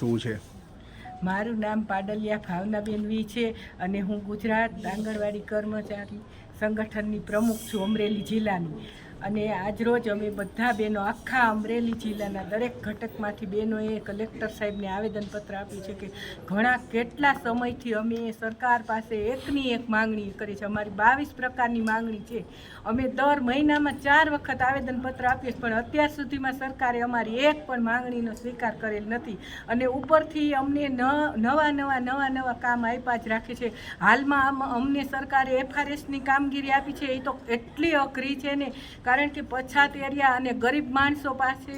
શું છે? મારું નામ પાડલિયા ભાવનાબેન વી છે અને હું ગુજરાત આંગણવાડી કર્મચારી સંગઠનની પ્રમુખ છું અમરેલી જિલ્લાની. અને આજરોજ અમે બધા બહેનો, આખા અમરેલી જિલ્લાના દરેક ઘટકમાંથી બહેનોએ કલેક્ટર સાહેબને આવેદનપત્ર આપ્યું છે કે ઘણા કેટલા સમયથી અમે સરકાર પાસે એકની એક માંગણી કરી છે. અમારી બાવીસ પ્રકારની માંગણી છે. અમે દર મહિનામાં ચાર વખત આવેદનપત્ર આપીએ પણ અત્યાર સુધીમાં સરકારે અમારી એક પણ માંગણીનો સ્વીકાર કરેલ નથી અને ઉપરથી અમને નવા નવા નવા નવા કામ આપ્યા જ રાખે છે. હાલમાં અમને સરકારે એફઆરએસની કામગીરી આપી છે. એ તો એટલી અઘરી છે ને કારણ કે પછાત એરિયા અને ગરીબ માણસો પાસે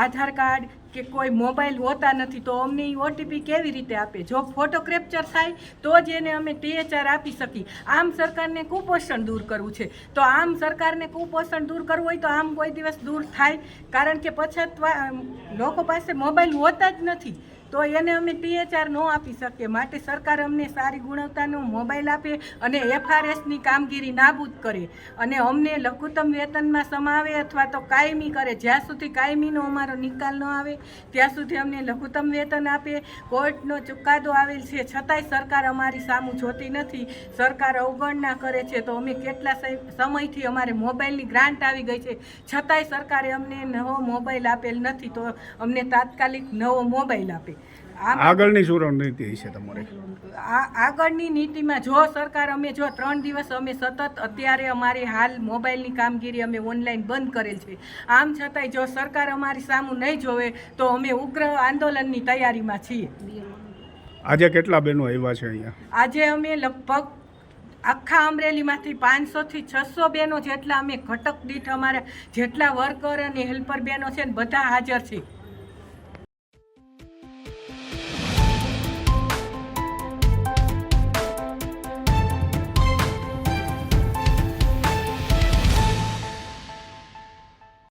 આધાર કાર્ડ કે કોઈ મોબાઈલ હોતા નથી, તો અમને એ ઓટીપી કેવી રીતે આપે? જો ફોટો કેપ્ચર થાય, તો જ એને અમે ટીએચઆર આપી શકીએ. આમ સરકારને કુપોષણ દૂર કરવું છે. તો આમ સરકારને કુપોષણ દૂર કરવું હોય તો આમ કોઈ દિવસ દૂર થાય. કારણ કે પછાત લોકો પાસે મોબાઈલ હોતા જ નથી. તો એને અમે ટીએચઆર ન આપી શકીએ. માટે સરકાર અમને સારી ગુણવત્તાનો મોબાઈલ આપે અને એફઆરએસની કામગીરી નાબૂદ કરે. અને અમને લઘુત્તમ વેતનમાં સમાવે અથવા તો કાયમી કરે. જ્યાં સુધી કાયમીનો અમારો નિકાલ ન આવે, ત્યાં સુધી અમને લઘુત્તમ વેતન આપે. કોર્ટનો ચુકાદો આવેલ છે. છતાંય સરકાર અમારી સામું જોતી નથી. સરકાર અવગણના કરે છે. તો અમે કેટલા સમયથી અમારે મોબાઈલની ગ્રાન્ટ આવી ગઈ છે. છતાંય સરકારે અમને નવો મોબાઈલ આપેલ નથી. તો અમને તાત્કાલિક નવો મોબાઈલ આપે. આગળની શું રણનીતિ છે તમારે. આ આગળની નીતિમાં જો સરકાર અમે જો ત્રણ દિવસ અમે સતત અત્યારે અમારી હાલ મોબાઈલની કામગીરી અમે ઓનલાઈન બંધ કરેલ છે. આમ છતાંય જો સરકાર અમારી સામું નહીં જોવે તો અમે ઉગ્ર આંદોલનની તૈયારીમાં છીએ. આજે કેટલા બહેનો આવ્યા છે અહીંયા? આજે અમે લગભગ આખા અમરેલીમાંથી પાંચસોથી છસો બહેનો જેટલા અમે ઘટક દીઠ અમારા જેટલા વર્કર અને હેલ્પર બહેનો છે ને બધા હાજર છે.